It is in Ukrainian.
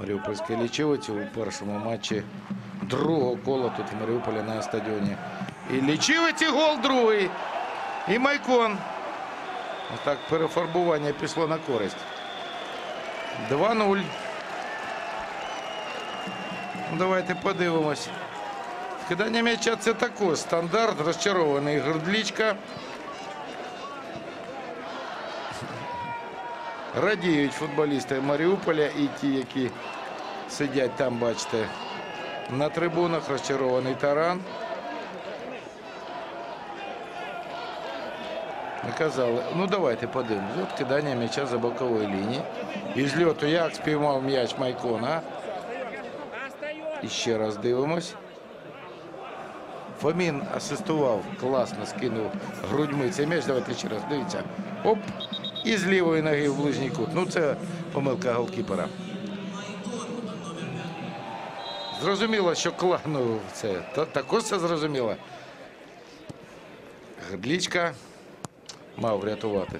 Маріупольської лічилиці у першому матчі другого кола тут в Маріуполі на стадіоні. І лічилиці гол другий. І Майкон. Отак перефарбування пішло на користь. 2-0. Ну, Давайте подивимось. Кидання м'яча це також стандарт. Розчарований Грдлічка. Радіють футболісти Маріуполя і ті, які сидять там, бачите, на трибунах. Розчарований таран. Наказали. Ну давайте подивимось. От кидання м'яча за бокової лінії. І з льоту як спіймав м'яч Майкона. І ще раз дивимось. Фомін асистував, класно скинув грудьми цей м'яч. Давайте ще раз дивіться. Оп! І з лівої ноги в ближній кут. Ну це помилка голкіпера. Зрозуміло, що клану це та- також це зрозуміло. Грдлічка мав врятувати